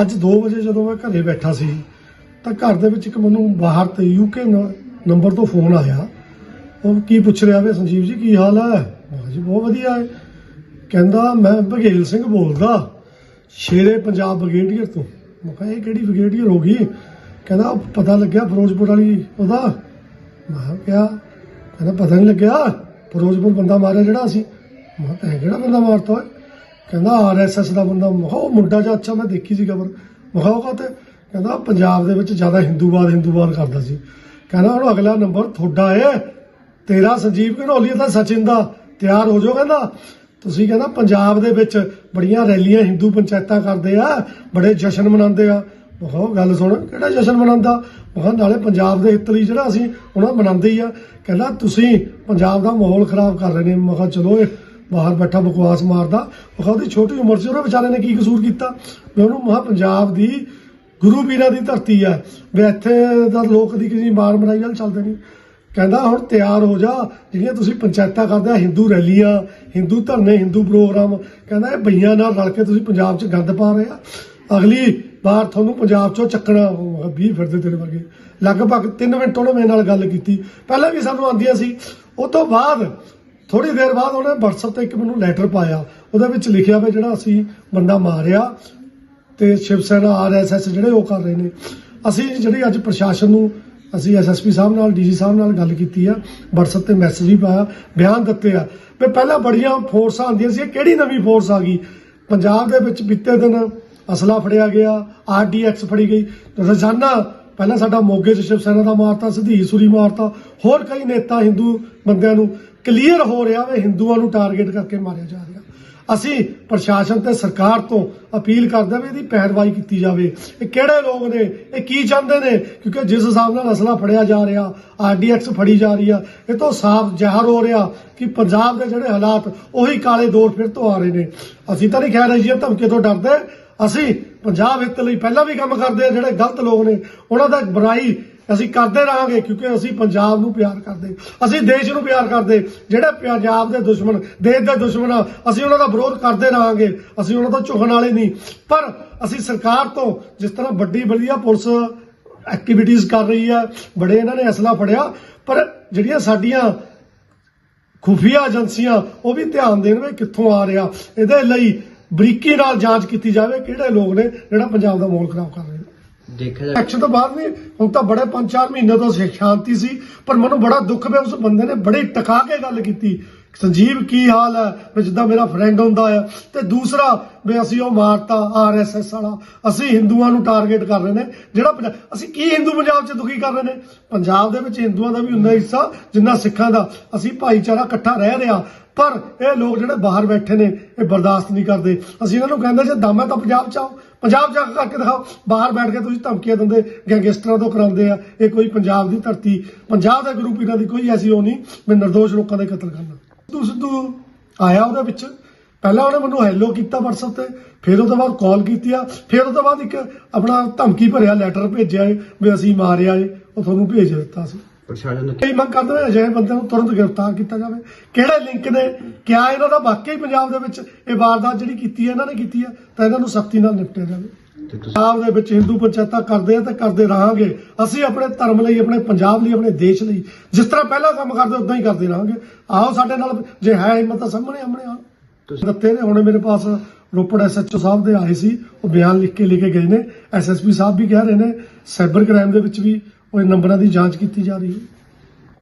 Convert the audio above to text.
ਅੱਜ 2 ਵਜੇ ਜਦੋਂ ਮੈਂ ਘਰੇ ਬੈਠਾ ਸੀ, ਤਾਂ ਘਰ ਦੇ ਵਿੱਚ ਇੱਕ ਮੈਨੂੰ ਬਾਹਰ ਤੇ ਯੂਕੇ ਨੰਬਰ ਤੋਂ ਫੋਨ ਆਇਆ। ਉਹ ਕੀ ਪੁੱਛ ਰਿਹਾ ਵੇ ਸੰਜੀਵ ਜੀ, ਕੀ ਹਾਲ ਹੈ? ਮੈਂ ਜੀ, ਬਹੁਤ ਵਧੀਆ ਹੈ। ਕਹਿੰਦਾ, ਮੈਂ ਬਘੇਲ ਸਿੰਘ ਬੋਲਦਾ, ਸ਼ੇਰੇ ਪੰਜਾਬ ਬ੍ਰਿਗੇਡੀਅਰ ਤੋਂ। ਮੈਂ ਕਿਹਾ, ਇਹ ਕਿਹੜੀ ਬ੍ਰਿਗੇਡੀਅਰ ਹੋ ਗਈ? ਕਹਿੰਦਾ, ਪਤਾ ਲੱਗਿਆ ਫਿਰੋਜ਼ਪੁਰ ਵਾਲੀ ਉਹਦਾ। ਮੈਂ ਕਿਹਾ, ਕਹਿੰਦਾ, ਪਤਾ ਨਹੀਂ ਲੱਗਿਆ। ਫਿਰੋਜ਼ਪੁਰ ਬੰਦਾ ਮਾਰਿਆ ਜਿਹੜਾ ਅਸੀਂ ਮੈਂ ਕਿਹਾ, ਤੈਂ ਕਿਹੜਾ ਬੰਦਾ ਮਾਰਤਾ ਓਏ? ਕਹਿੰਦਾ ਆਰਐਸਐਸ ਦਾ ਬੰਦਾ ਮਖਾ, ਉਹ ਮੁੰਡਾ ਜਿਹਾ ਅੱਛਾ ਮੈਂ ਦੇਖੀ ਸੀ ਖਬਰ ਮਖਾ ਉਹ ਕਾਤੇ ਕਹਿੰਦਾ ਪੰਜਾਬ ਦੇ ਵਿੱਚ ਜ਼ਿਆਦਾ ਹਿੰਦੂਵਾਦ ਹਿੰਦੂਵਾਦ ਕਰਦਾ ਸੀ। ਕਹਿੰਦਾ, ਹੁਣ ਅਗਲਾ ਨੰਬਰ ਤੁਹਾਡਾ ਏ ਤੇਰਾ ਸੰਜੀਵ ਘਨੌਲੀ ਦਾ ਸਚਿਨ ਦਾ ਤਿਆਰ ਹੋ ਜਾਓ, ਕਹਿੰਦਾ। ਤੁਸੀਂ ਕਹਿੰਦਾ, ਪੰਜਾਬ ਦੇ ਵਿੱਚ ਬੜੀਆਂ ਰੈਲੀਆਂ ਹਿੰਦੂ ਪੰਚਾਇਤਾਂ ਕਰਦੇ ਆ, ਬੜੇ ਜਸ਼ਨ ਮਨਾਉਂਦੇ ਆ। ਮੈਂ ਉਹ ਗੱਲ ਸੁਣ, ਕਿਹੜਾ ਜਸ਼ਨ ਮਨਾਉਂਦਾ? ਮੈਂ ਕਿਹਾ ਨਾਲੇ ਪੰਜਾਬ ਦੇ ਹਿੱਤ ਲਈ ਜਿਹੜਾ ਅਸੀਂ ਉਹਨਾਂ ਮਨਾਉਂਦੇ ਹੀ ਆ। ਕਹਿੰਦਾ, ਤੁਸੀਂ ਪੰਜਾਬ ਦਾ ਮਾਹੌਲ ਖਰਾਬ ਕਰ ਰਹੇ ਨੇ। ਮੈਂ ਕਿਹਾ ਚਲੋ ਇਹ ਬਾਹਰ ਬੈਠਾ ਬਕਵਾਸ ਮਾਰਦਾ। ਮੈਂ ਉਹਦੀ ਛੋਟੀ ਉਮਰ 'ਚ ਉਹਨੇ ਵਿਚਾਰੇ ਨੇ ਕੀ ਕਸੂਰ ਕੀਤਾ? ਮੈਂ ਉਹਨੂੰ ਮਹਾ ਪੰਜਾਬ ਦੀ ਗੁਰੂ ਪੀਰਾਂ ਦੀ ਧਰਤੀ ਆ। ਵੀ ਇੱਥੇ ਦਾ ਲੋਕ ਦੀ ਕਿਸੇ ਮਾਰ ਮਰਾਈ ਨਾਲ ਚੱਲਦੇ ਨਹੀਂ। ਕਹਿੰਦਾ, ਹੁਣ ਤਿਆਰ ਹੋ ਜਾ। ਜਿਹੜੀਆਂ ਤੁਸੀਂ ਪੰਚਾਇਤਾਂ ਕਰਦੇ ਆ, ਹਿੰਦੂ ਰੈਲੀਆਂ ਹਿੰਦੂ ਧਰਨੇ, ਹਿੰਦੂ ਪ੍ਰੋਗਰਾਮ। ਕਹਿੰਦਾ, ਇਹ ਬਈਆਂ ਨਾਲ ਰਲ ਕੇ ਤੁਸੀਂ ਪੰਜਾਬ 'ਚ ਗੰਦ ਪਾ ਰਹੇ ਆ। ਅਗਲੀ ਵਾਰ ਤੁਹਾਨੂੰ ਪੰਜਾਬ 'ਚੋਂ ਚੱਕਣਾ 20 ਫਿਰਦੇ ਤੇਰੇ ਵਰਗੇ। ਲਗਭਗ 3 ਮਿੰਟ ਉਹਨੇ ਮੇਰੇ ਨਾਲ ਗੱਲ ਕੀਤੀ। ਪਹਿਲਾਂ ਵੀ ਸਾਨੂੰ ਆਉਂਦੀਆਂ ਸੀ। ਉਸ ਤੋਂ ਬਾਅਦ ਥੋੜੀ ਦੇਰ ਬਾਅਦ ਉਹਨੇ WhatsApp ਤੇ ਇੱਕ ਮੈਨੂੰ ਲੈਟਰ ਪਾਇਆ। ਉਹਦੇ ਵਿੱਚ ਲਿਖਿਆ ਵੀ ਜਿਹੜਾ ਅਸੀਂ ਬੰਦਾ ਮਾਰਿਆ ਤੇ ਸ਼ਿਵ ਸੈਨਾ ਆਰਐਸਐਸ ਜਿਹੜੇ ਉਹ ਕਰ ਰਹੇ ਨੇ। ਅਸੀਂ ਜਿਹੜੀ ਅੱਜ ਪ੍ਰਸ਼ਾਸਨ ਨੂੰ ਅਸੀਂ ਐਸਐਸਪੀ ਸਾਹਿਬ ਨਾਲ ਡੀਜੀ ਸਾਹਿਬ ਨਾਲ ਗੱਲ ਕੀਤੀ ਆ, WhatsApp ਤੇ ਮੈਸੇਜ ਵੀ ਪਾਇਆ, ਬਿਆਨ ਦਿੱਤੇ ਆ। ਵੀ ਪਹਿਲਾਂ ਬੜੀਆਂ ਫੋਰਸਾਂ ਆਉਂਦੀਆਂ ਸੀ, ਇਹ ਕਿਹੜੀ ਨਵੀਂ ਫੋਰਸ ਆ ਗਈ? ਪੰਜਾਬ ਦੇ ਵਿੱਚ ਬੀਤੇ ਦਿਨ ਅਸਲਾ ਫੜਿਆ ਗਿਆ ਆਰਡੀਐਕਸ ਫੜੀ ਗਈ। ਰੋਜ਼ਾਨਾ ਪਹਿਲਾਂ ਸਾਡਾ ਮੋਗੇ 'ਚ ਸ਼ਿਵ ਸੈਨਾ ਦਾ ਮਾਰਤਾ, ਸਿੱਧੀ ਸੂਰੀ ਮਾਰਤਾ, ਹੋਰ ਕਈ ਨੇਤਾ ਹਿੰਦੂ ਬੰਦਿਆਂ ਨੂੰ ਕਲੀਅਰ ਹੋ ਰਿਹਾ ਵੀ, ਹਿੰਦੂਆਂ ਨੂੰ ਟਾਰਗੇਟ ਕਰਕੇ ਮਾਰਿਆ ਜਾ ਰਿਹਾ। ਅਸੀਂ ਪ੍ਰਸ਼ਾਸਨ ਤੇ ਸਰਕਾਰ ਤੋਂ ਅਪੀਲ ਕਰਦੇ ਹਾਂ ਵੀ ਇਹਦੀ ਪੈਰਵਾਈ ਕੀਤੀ ਜਾਵੇ। ਇਹ ਕਿਹੜੇ ਲੋਕ ਨੇ? ਇਹ ਕੀ ਚਾਹੁੰਦੇ ਨੇ? ਕਿਉਂਕਿ ਜਿਸ ਹਿਸਾਬ ਨਾਲ ਅਸਲਾ ਫੜਿਆ ਜਾ ਰਿਹਾ ਆਰਡੀਐਕਸ ਫੜੀ ਜਾ ਰਹੀ ਆ, ਇਹ ਤੋਂ ਸਾਫ਼ ਜ਼ਾਹਰ ਹੋ ਰਿਹਾ ਕਿ ਪੰਜਾਬ ਦੇ ਜਿਹੜੇ ਹਾਲਾਤ, ਉਹੀ ਕਾਲੇ ਦੌਰ ਫਿਰ ਤੋਂ ਆ ਰਹੇ ਨੇ। ਅਸੀਂ ਤਾਂ ਨਹੀਂ ਕਹਿ ਰਹੇ ਜੀ, ਇਹ ਧਮਕੇ ਤੋਂ ਡਰਦੇ। ਅਸੀਂ ਪੰਜਾਬ ਹਿੱਤ ਲਈ ਪਹਿਲਾਂ ਵੀ ਕੰਮ ਕਰਦੇ ਆ, ਜਿਹੜੇ ਗਲਤ ਲੋਕ ਨੇ, ਉਹਨਾਂ ਦਾ ਬੁਰਾਈ ਅਸੀਂ ਕਰਦੇ ਰਹਾਂਗੇ ਕਿਉਂਕਿ ਅਸੀਂ ਪੰਜਾਬ ਨੂੰ ਪਿਆਰ ਕਰਦੇ। ਅਸੀਂ ਦੇਸ਼ ਨੂੰ ਪਿਆਰ ਕਰਦੇ। ਜਿਹੜੇ ਪੰਜਾਬ ਦੇ ਦੁਸ਼ਮਣ ਦੇਸ਼ ਦੇ ਦੁਸ਼ਮਣ ਆ, ਅਸੀਂ ਉਹਨਾਂ ਦਾ ਵਿਰੋਧ ਕਰਦੇ ਰਹਾਂਗੇ। ਅਸੀਂ ਉਹਨਾਂ ਤੋਂ ਝੁਕਣ ਵਾਲੇ ਨਹੀਂ। ਪਰ ਅਸੀਂ ਸਰਕਾਰ ਤੋਂ ਜਿਸ ਤਰ੍ਹਾਂ ਵੱਡੀ ਵਧੀਆ ਪੁਲਿਸ ਐਕਟੀਵਿਟੀਜ਼ ਕਰ ਰਹੀ ਹੈ ਬੜੇ ਇਹਨਾਂ ਨੇ ਅਸਲਾ ਫੜਿਆ ਪਰ ਜਿਹੜੀਆਂ ਸਾਡੀਆਂ ਖੁਫੀਆ ਏਜੰਸੀਆਂ ਉਹ ਵੀ ਧਿਆਨ ਦੇਣ ਵੀ ਕਿੱਥੋਂ ਆ ਰਿਹਾ। ਇਹਦੇ ਲਈ ਬਰੀਕੀ ਨਾਲ ਜਾਂਚ ਕੀਤੀ ਜਾਵੇ ਕਿਹੜੇ ਲੋਕ ਨੇ ਜਿਹੜਾ ਪੰਜਾਬ ਦਾ ਮਾਹੌਲ ਖਰਾਬ ਕਰ ਰਹੇ ਨੇ। ਦੇਖਿਆ ਜਾਏ ਐਕਸ਼ਨ ਤੋਂ ਬਾਅਦ ਵੀ ਹੁਣ ਤਾਂ ਬੜੇ 5-4 ਮਹੀਨੇ ਤੋਂ ਸ਼ਾਂਤੀ ਸੀ, ਪਰ ਮੈਨੂੰ ਬੜਾ ਦੁੱਖ ਪਿਆ ਉਸ ਬੰਦੇ ਨੇ ਬੜੀ ਟਕਾ ਕੇ ਗੱਲ ਕੀਤੀ। ਸੰਜੀਵ ਕੀ ਹਾਲ ਹੈ? ਵੀ ਜਿੱਦਾਂ ਮੇਰਾ ਫਰੈਂਡ ਹੁੰਦਾ ਆ ਤੇ ਦੂਸਰਾ, ਵੀ ਅਸੀਂ ਉਹ ਮਾਰਤਾ ਆਰਐਸਐਸ ਵਾਲਾ। ਅਸੀਂ ਹਿੰਦੂਆਂ ਨੂੰ ਟਾਰਗੇਟ ਕਰ ਰਹੇ ਨੇ। ਜਿਹੜਾ ਪੰਜਾ- ਅਸੀਂ ਕੀ ਹਿੰਦੂ ਪੰਜਾਬ 'ਚ ਦੁਖੀ ਕਰ ਰਹੇ ਨੇ? ਪੰਜਾਬ ਦੇ ਵਿੱਚ ਹਿੰਦੂਆਂ ਦਾ ਵੀ ਉਨਾ ਹਿੱਸਾ, ਜਿੰਨਾ ਸਿੱਖਾਂ ਦਾ। ਅਸੀਂ ਭਾਈਚਾਰਾ ਇਕੱਠਾ ਰਹਿ ਰਿਹਾ। ਪਰ ਇਹ ਲੋਕ ਜਿਹੜੇ ਬਾਹਰ ਬੈਠੇ ਨੇ, ਇਹ ਬਰਦਾਸ਼ਤ ਨਹੀਂ ਕਰਦੇ। ਅਸੀਂ ਇਹਨਾਂ ਨੂੰ ਕਹਿੰਦੇ ਜੇ ਦਮ ਹੈ ਤਾਂ ਪੰਜਾਬ 'ਚ ਆਓ। ਪੰਜਾਬ ਜਾ ਕੇ ਕਰਕੇ ਦਿਖਾਓ। ਬਾਹਰ ਬੈਠ ਕੇ ਤੁਸੀਂ ਧਮਕੀਆਂ ਦਿੰਦੇ, ਗੈਂਗਸਟਰਾਂ ਤੋਂ ਕਰਾਉਂਦੇ ਆ। ਇਹ ਕੋਈ ਪੰਜਾਬ ਦੀ ਧਰਤੀ, ਪੰਜਾਬ ਦਾ ਗੁਰੂ ਇਹਨਾਂ ਦੀ ਕੋਈ ਐਸੀ ਉਹ ਨਹੀਂ ਮੈਂ ਨਿਰਦੋਸ਼ ਲੋਕਾਂ ਦੇ ਕਤਲ ਕਰਨਾ। ਸਿੱਧੂ ਸਿੱਧੂ ਆਇਆ ਉਹਦੇ ਵਿੱਚ। ਪਹਿਲਾਂ ਉਹਨੇ ਮੈਨੂੰ ਹੈਲੋ ਕੀਤਾ WhatsApp ਤੇ ਫਿਰ ਉਹ ਤੋਂ ਬਾਅਦ ਕਾਲ ਕੀਤੀ ਆ। ਫਿਰ ਉਹ ਤੋਂ ਬਾਅਦ ਇੱਕ ਆਪਣਾ ਧਮਕੀ ਭਰਿਆ ਲੈਟਰ ਭੇਜਿਆ ਏ ਵੀ ਅਸੀਂ ਮਾਰਿਆ ਏ ਉਹ ਤੁਹਾਨੂੰ ਭੇਜ ਦਿੱਤਾ ਸੀ। ਪ੍ਰਸ਼ਾਸਨ ਨੂੰ ਕਈ ਮੰਗ ਕਰਦੇ ਹੋਏ ਅਜਿਹੇ ਬੰਦੇ ਨੂੰ ਤੁਰੰਤ ਗ੍ਰਿਫਤਾਰ ਕੀਤਾ ਜਾਵੇ। ਕਿਹੜੇ ਲਿੰਕ ਨੇ? ਕਿਆ ਇਹਨਾਂ ਦਾ? ਵਾਕਈ ਪੰਜਾਬ ਦੇ ਵਿੱਚ ਇਹ ਵਾਰਦਾਤ ਜਿਹੜੀ ਕੀਤੀ ਹੈ ਇਹਨਾਂ ਨੇ ਕੀਤੀ ਹੈ ਤਾਂ ਇਹਨਾਂ ਨੂੰ ਸਖਤੀ ਨਾਲ ਨਿਪਟਿਆ ਜਾਵੇ। ਤੇ ਤੁਸੀਂ ਪੰਜਾਬ ਦੇ ਵਿੱਚ ਹਿੰਦੂ ਪੰਚਾਇਤਾਂ ਕਰਦੇ ਆ ਤੇ ਕਰਦੇ ਰਹਾਂਗੇ। ਅਸੀਂ ਆਪਣੇ ਧਰਮ ਲਈ ਆਪਣੇ ਪੰਜਾਬ ਲਈ ਆਪਣੇ ਦੇਸ਼ ਲਈ ਜਿਸ ਤਰ੍ਹਾਂ ਪਹਿਲਾਂ ਕੰਮ ਕਰਦੇ ਉਦਾਂ ਹੀ ਕਰਦੇ ਰਹਾਂਗੇ। ਆਓ ਸਾਡੇ ਨਾਲ ਜੇ ਹੈ ਹਿੰਮਤ ਤਾਂ ਸਾਹਮਣੇ ਆਮਣੇ ਆ ਤੁਸੀਂ ਦਿੱਤੇ ਨੇ ਹੁਣੇ ਮੇਰੇ ਪਾਸ ਰੋਪੜ ਐਸਐਚਓ ਸਾਹਿਬ ਦੇ ਆਏ ਸੀ। ਉਹ ਬਿਆਨ ਲਿਖ ਕੇ ਲੈ ਕੇ ਗਏ ਨੇ। ਐਸਐਸਪੀ ਸਾਹਿਬ ਵੀ ਕਹਿ ਰਹੇ ਨੇ ਸਾਈਬਰ ਕ੍ਰਾਈਮ ਦੇ ਵਿੱਚ ਵੀ ਉਹ ਨੰਬਰਾਂ ਦੀ ਜਾਂਚ ਕੀਤੀ ਜਾ ਰਹੀ ਹੈ।